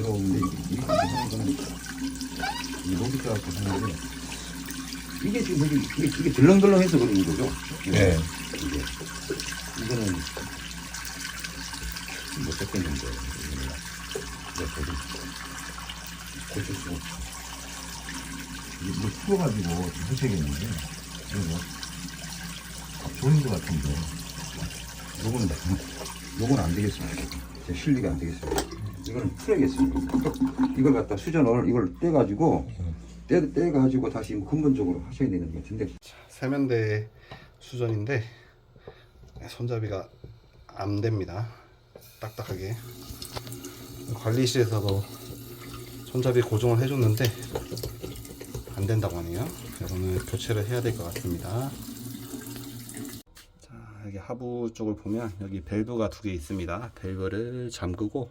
들어오는데 이게 이게 하는 거는 이 로봇 갖고 하는데 이게 지금 되게 이게, 이게 들렁들렁해서 그러는 거죠. 네. 이게 이거는 못 잡겠는데 이거는 고칠 수 없어. 뭐 풀어가지고 하셔야겠는데 그래서 좋은 것 같은데 요건 요건 안 되겠습니다. 제 실리가 안 되겠습니다. 이거는 풀어야겠습니다. 이걸 갖다 수전을 이걸 떼가지고 떼 떼가지고 다시 근본적으로 하셔야 되는 것 같은데 세면대 수전인데 손잡이가 안 됩니다. 딱딱하게 관리실에서도 손잡이 고정을 해줬는데 안 된다고 하네요. 이거는 교체를 해야 될 것 같습니다. 자 여기 하부 쪽을 보면 여기 밸브가 두 개 있습니다. 밸브를 잠그고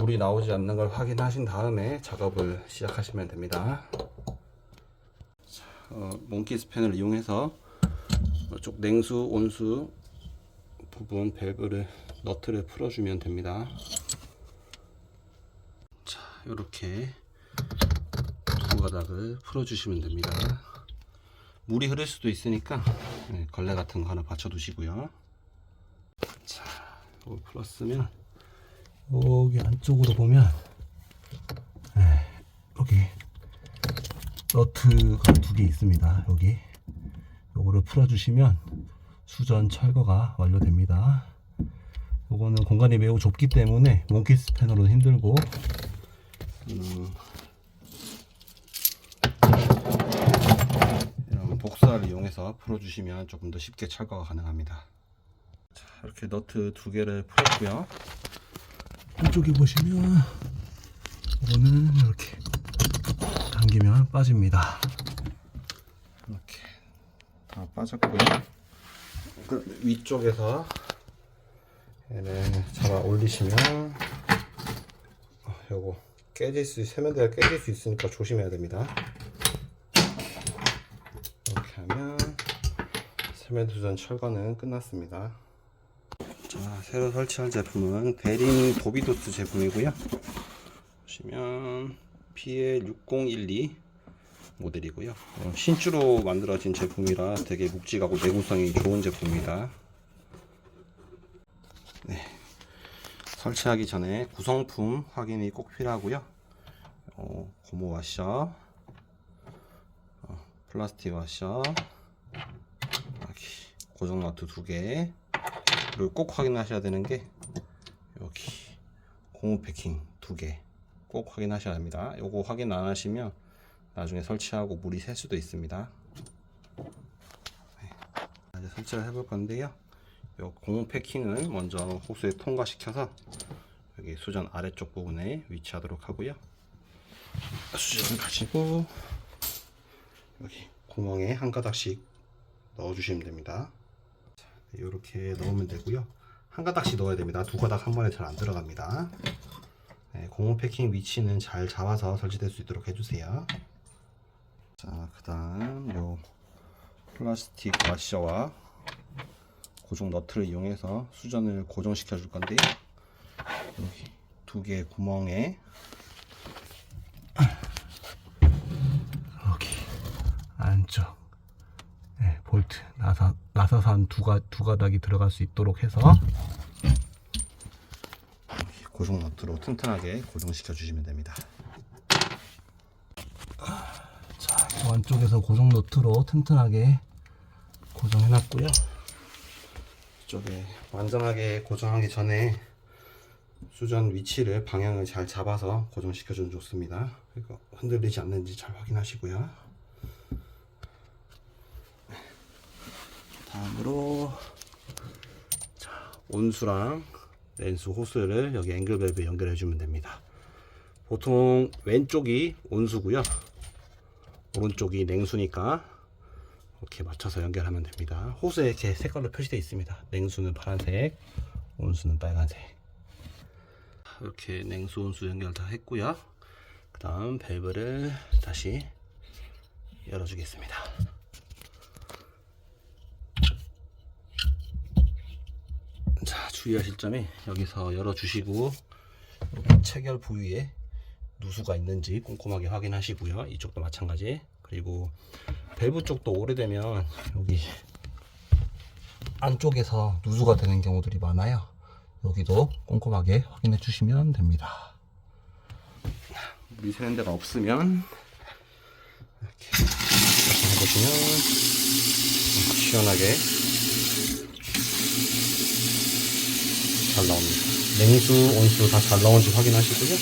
물이 나오지 않는 걸 확인하신 다음에 작업을 시작하시면 됩니다. 자, 어, 몽키 스팬을 이용해서 이쪽 냉수, 온수 부분 밸브를 너트를 풀어주면 됩니다. 자, 이렇게 두 가닥을 풀어주시면 됩니다. 물이 흐를 수도 있으니까 네, 걸레 같은 거 하나 받쳐 두시고요. 자, 이걸 풀었으면 여기 안쪽으로 보면 네, 여기 너트가 두 개 있습니다. 여기 요거를 풀어주시면 수전 철거가 완료됩니다. 요거는 공간이 매우 좁기 때문에 몽키 스패너로는 힘들고 음, 복사를 이용해서 풀어주시면 조금 더 쉽게 철거가 가능합니다. 자, 이렇게 너트 두 개를 풀었고요. 이쪽에 보시면 이거는 이렇게 당기면 빠집니다. 이렇게 다 빠졌고요. 그 위쪽에서 얘를 잡아 올리시면 어, 요거 깨질 수 세면대가 깨질 수 있으니까 조심해야 됩니다. 이렇게 하면 세면대 수전 철거는 끝났습니다. 자, 새로 설치할 제품은 베린 도비도스 제품이고요. 보시면 PL6012 모델이고요. 어, 신주로 만들어진 제품이라 되게 묵직하고 내구성이 좋은 제품입니다. 네. 설치하기 전에 구성품 확인이 꼭 필요하고요. 어, 고무 와셔, 어, 플라스틱 와셔, 고정 너트 두 개, 그리고 꼭 확인하셔야 되는 게 여기 고무 패킹 두 개 꼭 확인하셔야 합니다. 요거 확인 안 하시면 나중에 설치하고 물이 새 수도 있습니다. 네. 이제 설치를 해볼 건데요. 요 고무 패킹을 먼저 호스에 통과시켜서 여기 수전 아래쪽 부분에 위치하도록 하고요. 수전을 가지고 여기 구멍에 한 가닥씩 넣어주시면 됩니다. 이렇게 넣으면 되고요. 한 가닥씩 넣어야 됩니다. 두 가닥 한 번에 잘 안 들어갑니다. 네, 고무 패킹 위치는 잘 잡아서 설치될 수 있도록 해주세요. 자, 그 다음 요 플라스틱 와셔와 고정 너트를 이용해서 수전을 고정시켜 줄 건데요. 여기 두 개의 구멍에 여기 안쪽 네, 볼트 나사 나사산 두 가 두 가닥이 들어갈 수 있도록 해서 고정 너트로 튼튼하게 고정시켜 주시면 됩니다. 자, 이 안쪽에서 고정 너트로 튼튼하게 고정해 놨고요. 이쪽에 완전하게 고정하기 전에 수전 위치를 방향을 잘 잡아서 고정시켜 주면 좋습니다. 그러니까 흔들리지 않는지 잘 확인하시고요. 다음으로 자, 온수랑 렌스 호스를 여기 앵글 밸브에 연결해 주면 됩니다. 보통 왼쪽이 온수고요. 오른쪽이 냉수니까 이렇게 맞춰서 연결하면 됩니다. 호스에 이렇게 색깔로 표시되어 있습니다. 냉수는 파란색, 온수는 빨간색. 이렇게 냉수, 온수 연결 다 했고요. 그 다음 밸브를 다시 열어주겠습니다. 자, 주의하실 점이 여기서 열어주시고 체결 부위에 누수가 있는지 꼼꼼하게 확인하시고요. 이쪽도 마찬가지. 그리고 밸브 쪽도 오래되면 여기 안쪽에서 누수가 되는 경우들이 많아요. 여기도 꼼꼼하게 확인해 주시면 됩니다. 물이 새는 데가 없으면 이렇게 해보시면 시원하게 잘 나옵니다. 냉수, 온수 다 잘 나온지 확인하시고요.